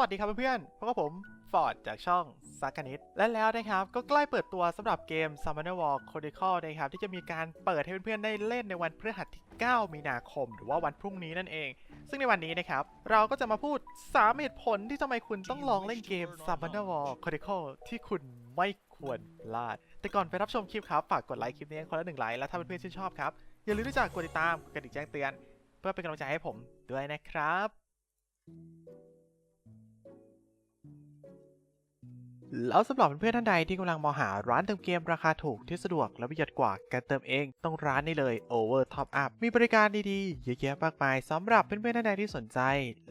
วัสดีครับเพื่อนๆพบกับผมฟอร์ดจากช่องซักกนิตและแล้วนะครับ ก็ใกล้เปิดตัวสำหรับเกม Summoner War Chronicle นะครับ ที่จะมีการเปิดให้เพื่อนๆได้เล่นในวันพฤหัสที่ 9 มีนาคม หรือว่าวันพรุ่งนี้นั่นเอง ซึ่งในวันนี้นะครับ เราก็จะมาพูด 3 เหตุผลที่ทำไมคุณต้องลองเล่นเกม Summoner War Chronicle ที่คุณไม่ควรพลาด แต่ก่อนไปรับชมคลิปครับ ฝากกดไลค์คลิปนี้คนละหนึ่งไลค์และถ้าเพื่อนๆชื่นชอบครับอย่าลืมที่จะกดติดตามกดกระดิ่งแจ้งเตือน เพื่อเป็นกำลังใจให้ผมด้วยนะครับ แล้วสำหรับเพื่อนท่านใดที่กำลังมองหาร้านเติมเกมราคาถูกที่สะดวกและประหยัดกว่าการเติมเองต้องร้านนี้เลย Over Top Up มีบริการดีๆเยอะแยะมากมายสำหรับเพื่อนๆท่านใดที่สนใจ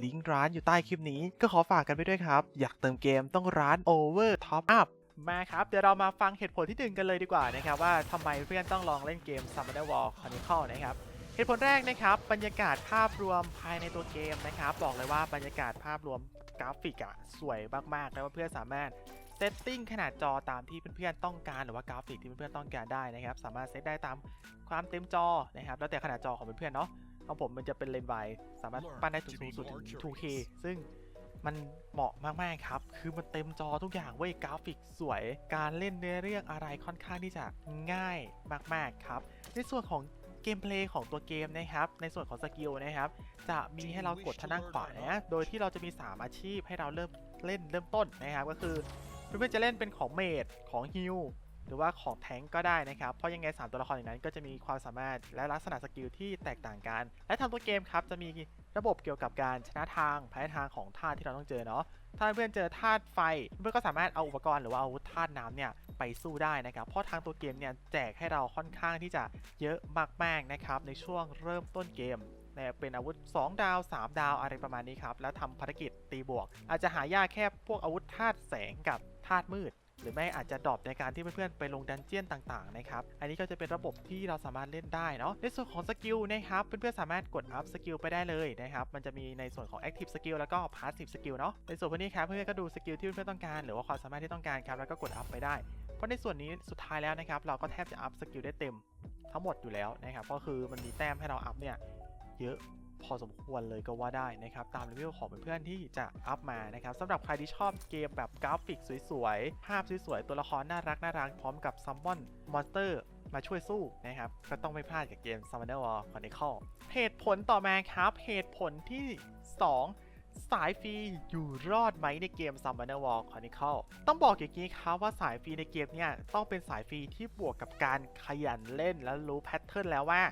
ลิงก์ร้านอยู่ใต้คลิปนี้ ก็ขอฝากกันไปด้วยครับ อยากเติมเกมต้องร้าน Over Top Up มาครับ เดี๋ยวเรามาฟังเหตุผลที่หนึ่งกันเลยดีกว่านะครับว่าทำไมเพื่อนต้องลองเล่นเกม Summoner War Chronicle นะครับเหตุผลแรกนะครับบรรยากาศภาพรวมภายในตัวเกมนะครับบอกเลยว่าบรรยากาศภาพรวมกราฟิกอะสวยมากๆแล้วเพื่อนสามารถ เซตติ้งขนาดจอตามที่เพื่อนๆต้องการหรือว่ากราฟิกที่เพื่อนๆต้องการได้นะครับ สามารถเซตได้ตามความเต็มจอนะครับ แล้วแต่ขนาดจอของเพื่อนๆเนาะของผมมันจะเป็นเลนส์ไวสามารถปั้นได้สูงสุดถึง 2K ซึ่งมันเหมาะมากๆครับ คือมันเต็มจอทุกอย่างเว้ยกราฟิกสวย การเล่นเนื้อเรื่องอะไรค่อนข้างที่จะง่ายมากๆครับ ในส่วนของเกมเพลย์ของตัวเกมนะครับ ในส่วนของสกิลนะครับ จะมีให้เรากดทางด้านขวานะ โดยที่เราจะมี 3 อาชีพให้เราเริ่มเล่นเริ่มต้นนะครับ ก็คือ เพื่อนๆจะเล่นเป็นของเมดของฮิลหรือว่าของแทงก็ได้นะครับ เพราะยังไง 3 ตัวละครอย่างนั้นก็จะมีความสามารถและลักษณะสกิลที่แตกต่างกัน และทางตัวเกมครับ จะมีระบบเกี่ยวกับการชนะทางแพ้ทางของธาตุที่เราต้องเจอเนาะ ถ้าเพื่อนเจอธาตุไฟ เพื่อนก็สามารถเอาอุปกรณ์หรือว่าอาวุธธาตุน้ำเนี่ยไปสู้ได้นะครับ เพราะทางตัวเกมเนี่ยแจกให้เราค่อนข้างที่จะเยอะมากๆนะครับในช่วงเริ่มต้นเกม เนี่ยเป็นอาวุธ 2 ดาว 3 ดาวอะไรประมาณนี้ครับ แล้วทำภารกิจตีบวก อาจจะหายากแค่พวกอาวุธธาตุแสงกับธาตุมืด หรือไม่อาจจะดรอปในการที่เพื่อนๆไปลงดันเจียนต่างๆนะครับ อันนี้ก็จะเป็นระบบที่เราสามารถเล่นได้เนาะ ในส่วนของสกิลนะครับ เพื่อนๆสามารถกดอัพสกิลไปได้เลยนะครับ มันจะมีในส่วนของ Active Skill แล้วก็ Passive Skill เนาะ ในส่วนพวกนี้ครับเพื่อนๆก็ดูสกิลที่เพื่อนๆต้องการ หรือว่าความสามารถที่ต้องการครับ แล้วก็กดอัพไปได้ เพราะในส่วนนี้สุดท้ายแล้วนะครับ เราก็แทบจะอัพสกิลได้เต็มทั้งหมดอยู่แล้วนะครับ ก็คือมันมีแต้มให้เราอัพเนี่ย เยอะพอสมควรเลยก็ว่าได้นะครับ ตามเลเวลของเพื่อนๆที่จะอัพมานะครับสำหรับใครที่ชอบเกมแบบกราฟิกสวยๆ ภาพสวยๆ ตัวละครน่ารักน่ารักพร้อมกับซัมมอนมอนสเตอร์มาช่วยสู้นะครับ ก็ต้องไม่พลาดกับเกม Summoner War Chronicle เหตุผลต่อมาครับ เหตุผลที่ 2 สายฟรีอยู่รอดไหมในเกม Summoner War Chronicle ต้องบอกอย่างนี้ครับว่าสายฟรีในเกมเนี่ยต้องเป็นสายฟรีที่บวกกับการขยันเล่นและรู้แพทเทิร์นแล้วว่า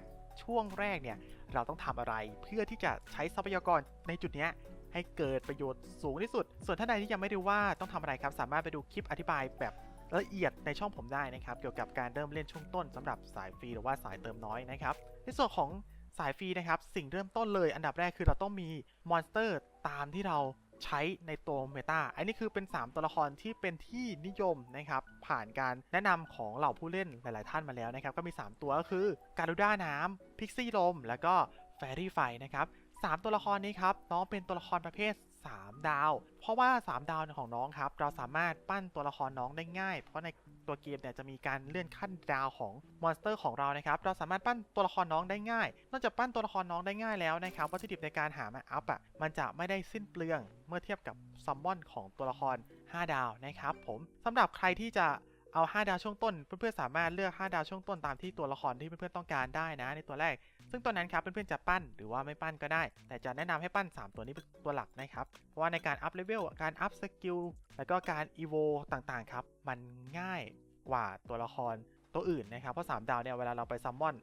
ช่วงแรกเนี่ยเราต้องทำอะไรเพื่อที่จะใช้ทรัพยากรในจุดนี้ให้เกิดประโยชน์สูงที่สุด ส่วนท่านใดที่ยังไม่รู้ว่าต้องทำอะไรครับ สามารถไปดูคลิปอธิบายแบบละเอียดในช่องผมได้นะครับ เกี่ยวกับการเริ่มเล่นช่วงต้นสำหรับสายฟรีหรือว่าสายเติมน้อยนะครับ ในส่วนของสายฟรีนะครับ สิ่งเริ่มต้นเลย อันดับแรกคือเราต้องมีมอนสเตอร์ตามที่เรา ใช้ในตัวเมตาอันนี้คือเป็น 3 ตัวละครที่เป็นที่นิยมนะครับผ่านการแนะนำของเหล่าผู้เล่นหลาย ๆ ท่านมาแล้วนะครับก็มี 3 ตัวก็คือการูด้าน้ำพิกซี่ลม แล้วก็แฟรี่ไฟนะครับ3ตัวละครนี้ครับน้องเป็นตัวละครประเภท 3 ดาว เพราะว่า 3 ดาวของน้องครับเราสามารถปั้นตัวละครน้องได้ง่าย เพราะใน ตัวเกมเนี่ยจะมีการเลื่อนขั้นดาวของมอนสเตอร์ของเรานะครับ เราสามารถปั้นตัวละครน้องได้ง่าย นอกจากปั้นตัวละครน้องได้ง่ายแล้วนะครับ วัตถุดิบในการหามาอัพอะ มันจะไม่ได้สิ้นเปลืองเมื่อเทียบกับซัมมอนของตัวละคร 5 ดาวนะครับผมสำหรับใครที่จะเอา 5 ดาวช่วงต้น เพื่อนๆสามารถเลือก 5 ดาวช่วงต้นตามที่ตัวละครที่เพื่อนๆต้องการได้นะ ในตัวแรก ซึ่งตัวนั้นครับเพื่อนๆจะปั้นหรือว่าไม่ปั้นก็ได้ แต่จะแนะนำให้ปั้น 3 ตัวนี้เป็นตัวหลักนะครับ เพราะว่าในการอัพเลเวลการอัพสกิลแล้วก็การอีโวต่างๆครับมันง่ายกว่าตัวละครตัวอื่นนะครับ เพราะ 3 ดาวเนี่ยเวลาเราไปซัมมอน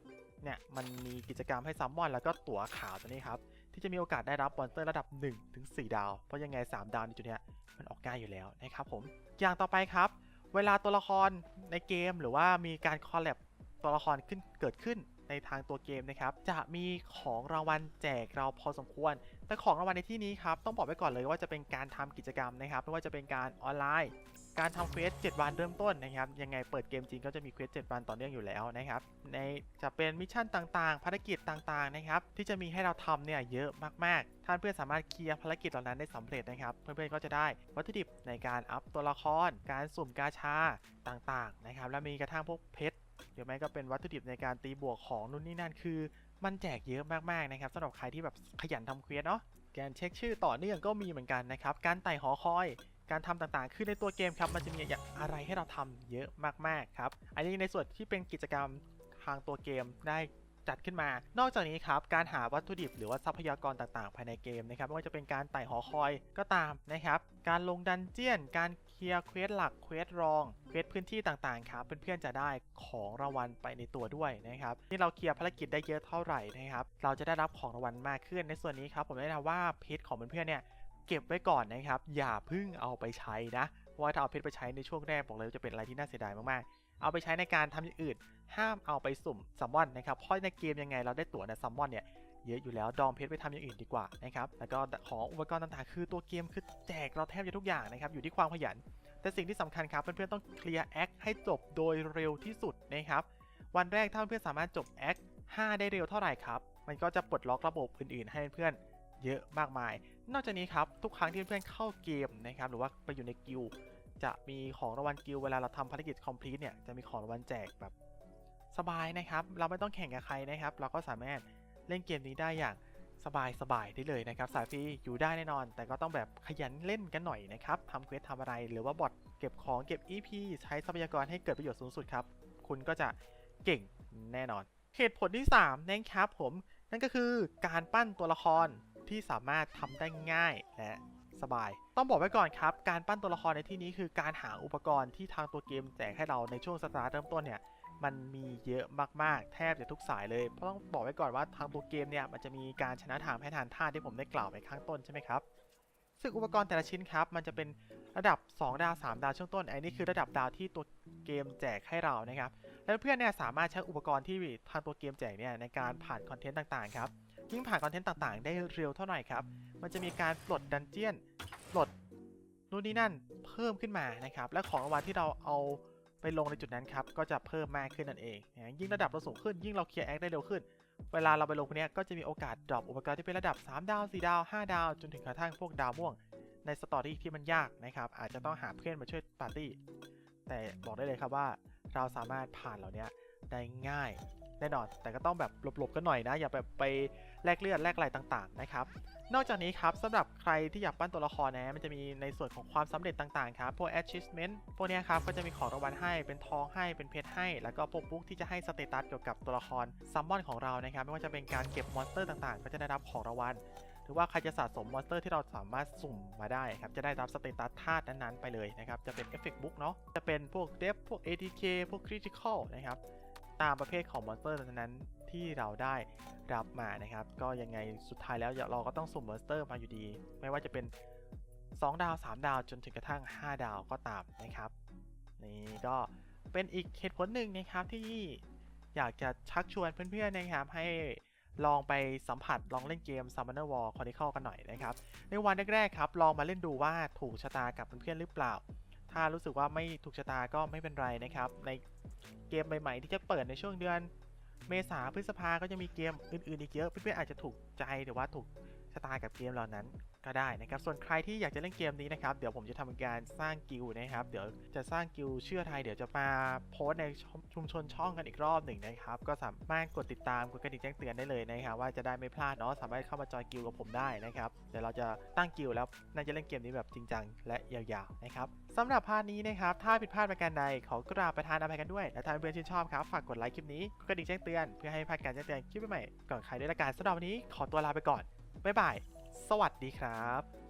เนี่ยมันมีกิจกรรมให้ซัมมอนแล้วก็ตั๋วขาวตัวนี้ครับที่จะมีโอกาสได้รับมอนสเตอร์ระดับ1ถึง4ดาว เพราะยังไง 3 ดาวในจุดเนี้ยมันออกง่ายอยู่แล้วนะครับผมอย่างต่อไปครับ เวลาตัวละครในเกมหรือว่ามีการคอลแลบตัวละครขึ้นเกิดขึ้น ในทางตัวเกมนะครับ จะมีของรางวัลแจกเราพอสมควร แต่ของรางวัลในที่นี้ครับ ต้องบอกไว้ก่อนเลยว่าจะเป็นการทำกิจกรรมนะครับไม่ว่าจะเป็นการออนไลน์ การทำเควส7วันเริ่มต้นนะครับ ยังไงเปิดเกมจริงก็จะมีเควส7วันต่อเนื่องอยู่แล้วนะครับ ในจะเป็นมิชชั่นต่างๆ ภารกิจต่างๆนะครับที่จะมีให้เราทำเนี่ยเยอะมากๆ ท่านเพื่อนสามารถเคลียร์ภารกิจเหล่านั้นได้สำเร็จนะครับ เพื่อนๆก็จะได้วัตถุดิบในการอัพตัวละคร การสุ่มกาชาต่างๆนะครับ และมีกระทั่งพวกเพชร หรือไม่ก็เป็นวัตถุดิบในการตีบวกของนู่นนี่นั่นคือ มันแจกเยอะมากๆนะครับสำหรับใครที่แบบขยันทำเควสเนาะการเช็คชื่อต่อเนื่องก็มีเหมือนกันนะครับ การไต่หอคอยการทำต่างๆ คือในตัวเกมครับมันจะมีอะไรให้เราทำเยอะมากๆครับ อันนี้ในส่วนที่เป็นกิจกรรมทางตัวเกมได้จัดขึ้นมา นอกจากนี้ครับ การหาวัตถุดิบหรือว่าทรัพยากรต่างๆ ภายในเกมนะครับ ไม่ว่าจะเป็นการไต่หอคอยก็ตามนะครับ การลงดันเจียน การ ลียร์เควสหลักเควสรองเควสพื้นที่ต่างๆครับเพื่อนๆจะได้ของรางวัลไปในตัวด้วยนะครับที่เราเคลียร์ภารกิจได้เยอะเท่าไหร่นะครับเราจะได้รับของรางวัลมากขึ้นในส่วนนี้ครับผมแนะนำว่าเพชรของเพื่อนๆเนี่ยเก็บไว้ก่อนนะครับ อย่าเพึ่งเอาไปใช้นะเพราะว่าถ้าเอาเพชรไปใช้ในช่วงแรกบอกเลยว่าจะเป็นอะไรที่น่าเสียดายมากๆ เอาไปใช้ในการทำอย่างอื่น ห้ามเอาไปสุ่มซัมมอนนะครับเพราะในเกมยังไงเราได้ตั๋วในซัมมอนเนี่ย เยอะอยู่แล้วดองเพชรไปทำอย่างอื่นดีกว่านะครับแล้วก็ของอุปกรณ์ต่างๆ คือตัวเกมคือแจกเราแทบจะทุกอย่างนะครับอยู่ที่ความขยัน แต่สิ่งที่สำคัญครับเพื่อนๆต้องเคลียร์แอคให้จบโดยเร็วที่สุดนะครับวันแรกถ้าเพื่อนสามารถจบแอค5ได้เร็วเท่าไหร่ครับมันก็จะปลดล็อกระบบอื่นๆ ให้เพื่อนๆเยอะมากมาย นอกจากนี้ครับทุกครั้งที่เพื่อนๆเข้าเกมนะครับหรือว่าไปอยู่ในกิลจะมีของรางวัลกิลเวลาเราทำภารกิจ complete เนี่ยจะมีของรางวัลแจกแบบสบายนะครับ เราไม่ต้องแข่งกับใครนะครับ เราก็สามารถ เล่นเกมนี้ได้อย่างสบายสบายๆได้เลยนะครับสายฟรีอยู่ได้แน่นอน แต่ก็ต้องแบบขยันเล่นกันหน่อยนะครับทำเควสทำอะไร หรือว่าบอทเก็บของเก็บ EP ใช้ทรัพยากรให้เกิดประโยชน์สูงสุดครับ คุณก็จะเก่งแน่นอนเหตุผลที่3นะครับผมนั่นก็คือการปั้นตัวละครที่สามารถทำได้ง่ายและสบาย ต้องบอกไว้ก่อนครับ การปั้นตัวละครในที่นี้คือการหาอุปกรณ์ที่ทางตัวเกมแจกให้เราในช่วงสตาร์ทเริ่มต้นเนี่ย มันมีเยอะมากๆ แทบจะทุกสายเลย เพราะต้องบอกไว้ก่อนว่าทางตัวเกมเนี่ยมันจะมีการชนะทางแพ้ทานท่าที่ผมได้กล่าวไปข้างต้นใช่ไหมครับซึ่งอุปกรณ์แต่ละชิ้นครับ มันจะเป็นระดับ 2 ดาว 3 ดาวช่วงต้นไอันนี้คือระดับดาวที่ตัวเกมแจกให้เรานะครับ แล้วเพื่อนเนี่ยสามารถใช้อุปกรณ์ที่ทางตัวเกมแจกเนี่ยในการผ่านคอนเทนต์ต่างๆครับยิ่งผ่านคอนเทนต์ต่างๆ ได้เร็วเท่าไหร่ครับ มันจะมีการปลดดันเจียนปลดนู่นนี่นั่นเพิ่มขึ้นมานะครับ และของรางวัลที่เราเอา ไปลงในจุดนั้นครับก็จะเพิ่มมากขึ้นนั่นเองนะยิ่งระดับเราสูงขึ้นยิ่งเราเคลียร์แอคได้เร็วขึ้น เวลาเราไปลงพวกนี้ก็จะมีโอกาสดรอปอุปกรณ์ที่เป็นระดับ 3 ดาว 4 ดาว 5 ดาว จนถึงกระทั่งพวกดาวม่วง ในสตอรี่ที่มันยากนะครับอาจจะต้องหาเพื่อนมาช่วยปาร์ตี้แต่บอกได้เลยครับว่า เราสามารถผ่านเหล่านี้ได้ง่าย แน่นอน แต่ก็ต้องแบบหลบๆกันหน่อยนะ อย่าแบบไปแลกเลือดแลกอะไรต่างๆนะครับ นอกจากนี้ครับสำหรับใครที่อยากปั้นตัวละครนะมันจะมีในส่วนของความสำเร็จต่างๆครับพวก achievement พวกเนี้ยครับก็จะมีของรางวัลให้เป็นทองให้เป็นเพชรให้ แล้วก็พวกบุ๊กที่จะให้สเตตัสเกี่ยวกับตัวละครซัมมอนของเรานะครับไม่ว่าจะเป็นการเก็บมอนสเตอร์ต่างๆ ก็จะได้รับของรางวัลหรือว่าใครจะสะสมมอนสเตอร์ที่เราสามารถสุ่มมาได้ครับจะได้รับสเตตัสธาตุนั้นๆไปเลยนะครับจะเป็นเอฟเฟกต์บุ๊กเนาะจะเป็นพวกเดฟพวก ATK พวก Critical นะครับ ตามประเภทของมอนสเตอร์นั้นที่เราได้รับมานะครับ ก็ยังไงสุดท้ายแล้วเราก็ต้องสุ่มมอนสเตอร์มาอยู่ดี ไม่ว่าจะเป็น 2 ดาว 3 ดาวจนถึงกระทั่ง 5 ดาวก็ตามนะครับ นี่ก็เป็นอีกเหตุผลหนึ่งนะครับที่อยากจะชักชวนเพื่อนๆนะครับให้ลองไปสัมผัสลองเล่นเกม Summoner War Chronicle กันหน่อยนะครับ ในวันแรกๆครับ ลองมาเล่นดูว่าถูกชะตากับเพื่อนๆหรือเปล่า ถ้ารู้สึกว่าไม่ถูกชะตาก็ไม่เป็นไรนะครับ ในเกมใหม่ๆที่จะเปิดในช่วงเดือน เมษาพฤษภาก็จะมีเกมอื่นๆอีกเยอะเพื่อนๆอาจจะถูกใจหรือว่าถูก ชะตากับเกมเหล่านั้นก็ได้นะครับ ส่วนใครที่อยากจะเล่นเกมนี้นะครับ เดี๋ยวผมจะทำการสร้างกิลนะครับ เดี๋ยวจะสร้างกิลเชื่อไทย เดี๋ยวจะมาโพสในชุมชนช่องกันอีกรอบหนึ่งนะครับ ก็สามารถกดติดตามกดกระดิ่งแจ้งเตือนได้เลยนะครับว่าจะได้ไม่พลาดเนาะ สามารถเข้ามาจอยกิลกับผมได้นะครับ เดี๋ยวเราจะตั้งกิลแล้วน่าจะเล่นเกมนี้แบบจริงจังและยาวๆนะครับสำหรับพาร์ทนี้นะครับ ถ้าผิดพลาดประการใดขอกราบประทานอภัยกันด้วย และถ้าเพื่อนชื่นชอบครับ ฝากกดไลค์คลิปนี้ กดกระดิ่งแจ้งเตือน เพื่อให้พลาดการแจ้งเตือนคลิปใหม่ก่อนใครด้วยละกันสำหรับวันนี้ขอตัวลาไปก่อน บ๊ายบาย สวัสดีครับ